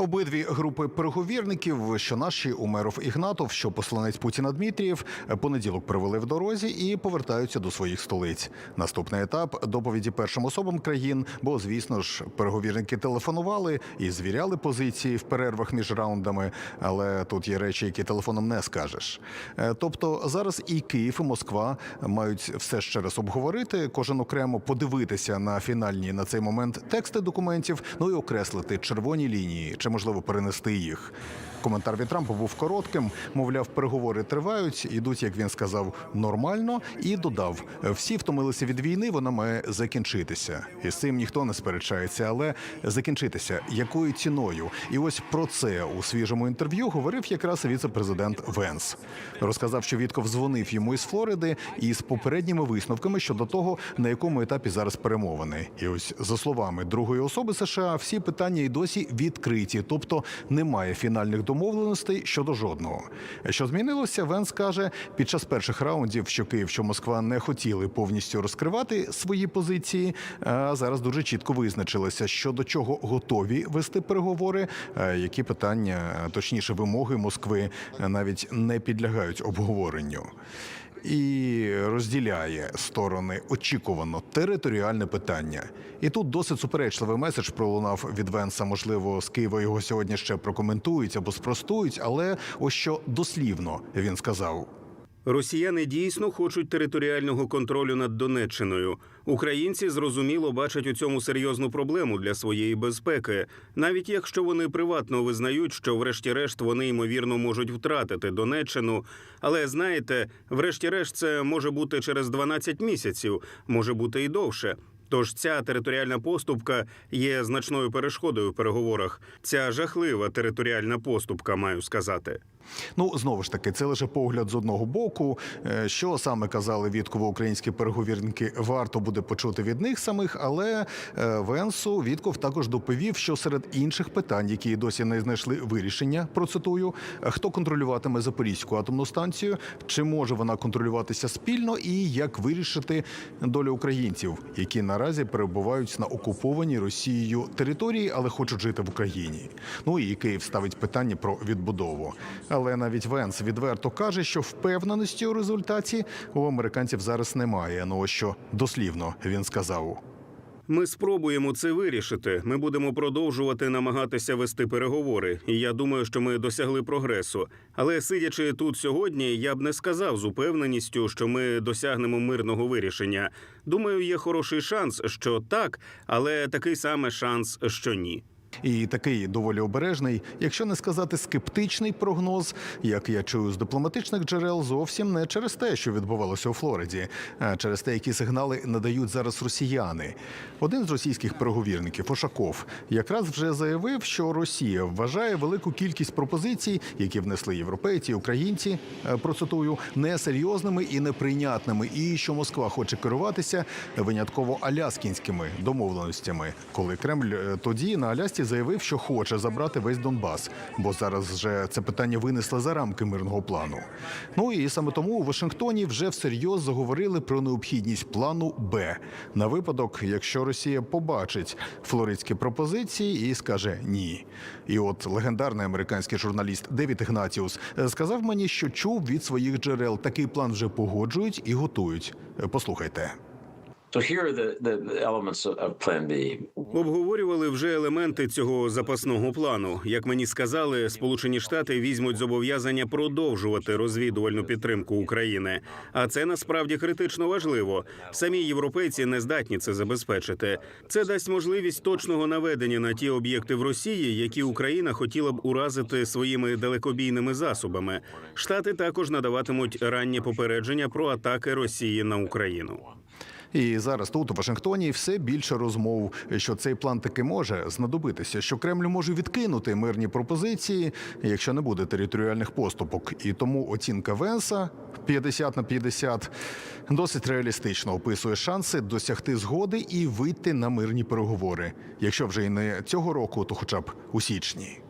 Обидві групи переговірників, що наші Умеров Ігнатов, що посланець Путіна Дмитрієв, понеділок провели в дорозі і повертаються до своїх столиць. Наступний етап доповіді першим особам країн, бо звісно ж переговірники телефонували і звіряли позиції в перервах між раундами. Але тут є речі, які телефоном не скажеш. Е, Тобто зараз і Київ, і Москва мають все ще раз обговорити, кожен окремо подивитися на фінальні на цей момент тексти документів, ну і окреслити червоні лінії чи можливо перенести їх. Коментар від Трампа був коротким. Мовляв, переговори тривають, ідуть, як він сказав, нормально, і додав: всі втомилися від війни, вона має закінчитися. І з цим ніхто не сперечається, але закінчитися якою ціною? І ось про це у свіжому інтерв'ю говорив якраз віце-президент Венс. Розказав, що Вітков дзвонив йому із Флориди і з попередніми висновками щодо того, на якому етапі зараз перемовини. І ось за словами другої особи США, всі питання і досі відкриті, тобто немає фінальних домовленостей щодо жодного. Що змінилося, Венс каже, під час перших раундів, що Київ, що Москва не хотіли повністю розкривати свої позиції. А зараз дуже чітко визначилися, що до чого готові вести переговори, які питання, точніше, вимоги Москви навіть не підлягають обговоренню. І розділяє сторони очікувано територіальне питання. І тут досить суперечливий меседж пролунав від Венса. Можливо, з Києва його сьогодні ще прокоментують або спростують, але ось що дослівно він сказав. Росіяни дійсно хочуть територіального контролю над Донеччиною. Українці зрозуміло бачать у цьому серйозну проблему для своєї безпеки, навіть якщо вони приватно визнають, що, врешті-решт, вони ймовірно можуть втратити Донеччину. Але знаєте, врешті-решт, це може бути через 12 місяців, може бути і довше. Тож ця територіальна поступка є значною перешкодою в переговорах. Ця жахлива територіальна поступка, маю сказати. Ну знову ж таки, це лише погляд з одного боку. Е, Що саме казали Вітково українські переговірники, варто буде почути від них самих. Але е, Венсу Вітков також доповів, що серед інших питань, які досі не знайшли вирішення, процитую, хто контролюватиме Запорізьку атомну станцію, чи може вона контролюватися спільно, і як вирішити долю українців, які наразі перебувають на окупованій Росією території, але хочуть жити в Україні. Ну і Київ ставить питання про відбудову. Але навіть Венс відверто каже, що впевненості у результаті у американців зараз немає. Ну що дослівно він сказав. Ми спробуємо це вирішити. Ми будемо продовжувати намагатися вести переговори. І я думаю, що ми досягли прогресу. Але сидячи тут сьогодні, я б не сказав з упевненістю, що ми досягнемо мирного вирішення. Думаю, є хороший шанс, що так, але такий самий шанс, що ні. І такий доволі обережний, якщо не сказати скептичний прогноз, як я чую з дипломатичних джерел, зовсім не через те, що відбувалося у Флориді, а через те, які сигнали надають зараз росіяни. Один з російських переговірників Ошаков якраз вже заявив, що Росія вважає велику кількість пропозицій, які внесли європейці, українці, е, процитую, несерйозними і неприйнятними, і що Москва хоче керуватися винятково аляскінськими домовленостями, коли Кремль е, тоді на Алясці заявив, що хоче забрати весь Донбас, бо зараз вже це питання винесли за рамки мирного плану. Ну і саме тому у Вашингтоні вже всерйоз заговорили про необхідність плану Б на випадок, якщо Росія побачить флоридські пропозиції і скаже ні. І от легендарний американський журналіст Девід Ігнатіус сказав мені, що чув від своїх джерел такий план вже погоджують і готують. Послухайте. Обговорювали вже елементи цього запасного плану. Як мені сказали, Сполучені Штати візьмуть зобов'язання продовжувати розвідувальну підтримку України. А це насправді критично важливо. Самі європейці не здатні це забезпечити. Це дасть можливість точного наведення на ті об'єкти в Росії, які Україна хотіла б уразити своїми далекобійними засобами. Штати також надаватимуть раннє попередження про атаки Росії на Україну. І зараз тут у Вашингтоні все більше розмов, що цей план таки може знадобитися, що Кремль може відкинути мирні пропозиції, якщо не буде територіальних поступок. І тому оцінка Венса 50 на 50 досить реалістично описує шанси досягти згоди і вийти на мирні переговори. Якщо вже і не цього року, то хоча б у січні.